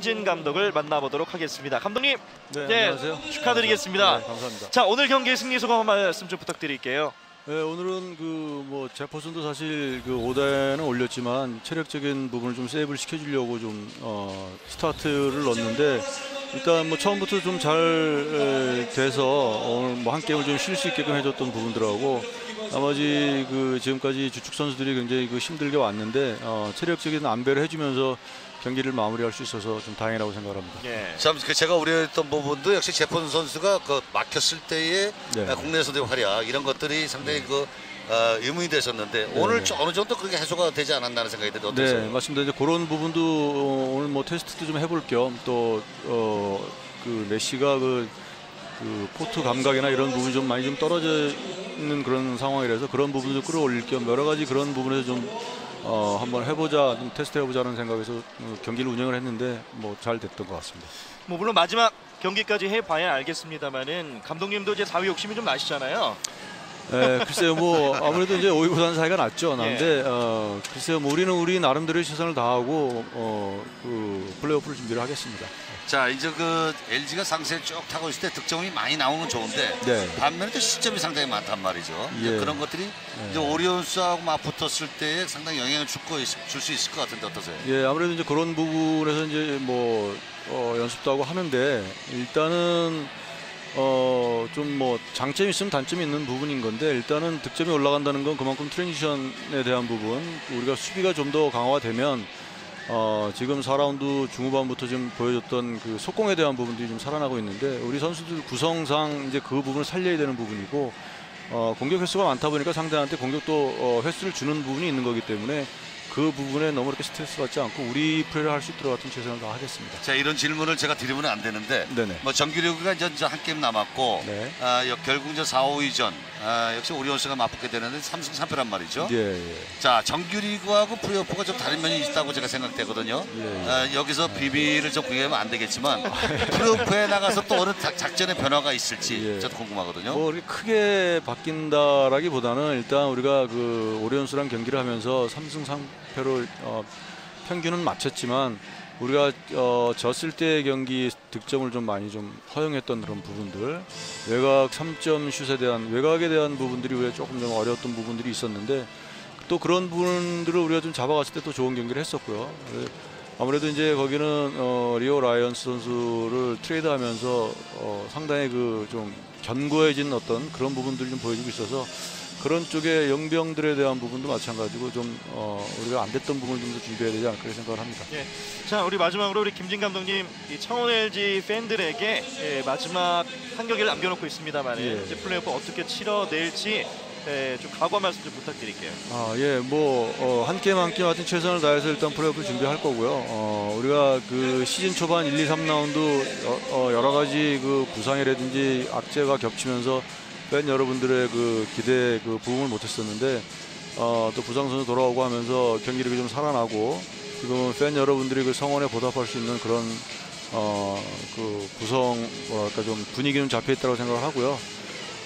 김진 감독을 만나보도록 하겠습니다. 감독님, 네, 네, 안녕하세요. 축하드리겠습니다. 네, 감사합니다. 자 오늘 경기 승리 소감 한 말씀 좀 부탁드릴게요. 네, 오늘은 그 뭐 제퍼슨도 사실 그 5단은 올렸지만 체력적인 부분을 좀 세이브를 시켜주려고 좀 어, 스타트를 넣었는데 일단 뭐 처음부터 좀 잘 돼서 오늘 뭐 한 게임을 좀 쉴 수 있게끔 해줬던 부분들하고 나머지 그 지금까지 주축 선수들이 굉장히 그 힘들게 왔는데 어, 체력적인 안배를 해주면서 경기를 마무리할 수 있어서 좀 다행이라고 생각합니다. 예. 참그 제가 우려했던 부분도 역시 제폰 선수가 그 막혔을 때의 네. 아, 국내에서의 활약 이런 것들이 상당히 그 아, 의문이 되셨는데 오늘 좀 어느 정도 그게 해소가 되지 않았나는 생각이 드는데 어떠세요? 네, 맞습니다. 이제 그런 부분도 어, 오늘 뭐 테스트도 좀 해볼 겸 또 어, 그 메시가 그, 그 포트 감각이나 이런 부분이 좀 많이 좀 떨어져 있는 그런 상황이라서 그런 부분도 끌어올릴 겸 여러 가지 그런 부분에서 좀 어, 한번 해보자, 좀 테스트 해보자는 생각에서 어, 경기를 운영을 했는데 뭐 잘 됐던 것 같습니다. 뭐 물론 마지막 경기까지 해봐야 알겠습니다만은 감독님도 이제 4위 욕심이 좀 나시잖아요. 예, 글쎄요, 뭐 아무래도 이제 5위보다는 사이가 낮죠. 난데 어, 글쎄요, 뭐 우리는 우리 나름대로의 최선을 다하고 어, 그 플레이오프를 준비를 하겠습니다. 자 이제 그 LG가 상세를 쭉 타고 있을 때 득점이 많이 나오는 건 좋은데 네. 반면에 또 시점이 상당히 많단 말이죠. 예. 그런 것들이 이제 오리온스하고 맞붙었을 때 상당히 영향을 줄수 있을 것 같은데 어떠세요? 예, 아무래도 이제 그런 부분에서 이제 뭐 어, 연습도 하고 하는데 일단은 어, 좀 뭐 장점이 있으면 단점이 있는 부분인 건데 일단은 득점이 올라간다는 건 그만큼 트랜지션에 대한 부분 우리가 수비가 좀 더 강화되면 어, 지금 4라운드 중후반부터 좀 보여줬던 그 속공에 대한 부분들이 좀 살아나고 있는데 우리 선수들 구성상 이제 그 부분을 살려야 되는 부분이고 어, 공격 횟수가 많다 보니까 상대한테 공격도 어, 횟수를 주는 부분이 있는 거기 때문에 그 부분에 너무 이렇게 스트레스 받지 않고 우리 플레이를 할 수 있도록 같은 최선을 다하겠습니다. 자 이런 질문을 제가 드리면 안 되는데 네네. 뭐 정규리그가 이제 이제 한 게임 남았고 네. 아, 여- 결국 이제 4, 5위전 아, 역시 오리온스가 맞붙게 되는데 3승 3패란 말이죠. 예, 예. 자 정규리그하고 플레이오프가 좀 다른 면이 있다고 제가 생각되거든요. 예, 예. 아, 여기서 비밀을 좀 공개하면 안 되겠지만 플레이오프에 나가서 또 어느 작- 작전의 변화가 있을지 예. 저도 궁금하거든요. 뭐 크게 바뀐다라기보다는 일단 우리가 그 오리온스랑 경기를 하면서 3승 3 패로 어, 평균은 맞췄지만 우리가 어, 졌을 때의 경기 득점을 좀 많이 좀 허용했던 그런 부분들 외곽 3점 슛에 대한 외곽에 대한 부분들이 우리가 조금 좀 어려웠던 부분들이 있었는데 또 그런 부분들을 우리가 좀 잡아갔을 때 또 좋은 경기를 했었고요. 그래서 아무래도 이제 거기는 어, 리오 라이언스 선수를 트레이드하면서 어, 상당히 그 좀 견고해진 어떤 그런 부분들이 좀 보여주고 있어서 그런 쪽의 영병들에 대한 부분도 마찬가지고 좀 어, 우리가 안 됐던 부분을 좀 더 준비해야 되지 않을까 생각을 합니다. 예. 자 우리 마지막으로 우리 김진 감독님 이 창원 LG 팬들에게 예, 마지막 한 경기를 남겨놓고 있습니다만 예. 이제 플레이오프 어떻게 치러낼지 예, 좀 각오 한 말씀 좀 부탁드릴게요. 아, 예, 뭐, 어, 한 게임 한 게임 하여튼 최선을 다해서 일단 플레이오프 준비할 거고요. 어, 우리가 그 시즌 초반 1, 2, 3라운드 어, 여러 가지 그 부상이라든지 악재가 겹치면서 팬 여러분들의 그 기대 그 부응을 못했었는데, 어, 또 부상 선수 돌아오고 하면서 경기력이 좀 살아나고, 지금 팬 여러분들이 그 성원에 보답할 수 있는 그런, 어, 그 구성, 뭐랄까 좀 분위기는 잡혀 있다고 생각을 하고요.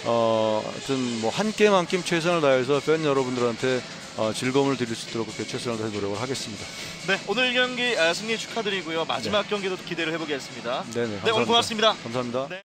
어, 하여튼 뭐 한 게임 한 게임 최선을 다해서 팬 여러분들한테 어, 즐거움을 드릴 수 있도록 그렇게 최선을 다해 노력을 하겠습니다. 네 오늘 경기 아, 승리 축하드리고요. 마지막 경기도 기대를 해보겠습니다. 네네. 네 오늘 고맙습니다. 감사합니다. 네.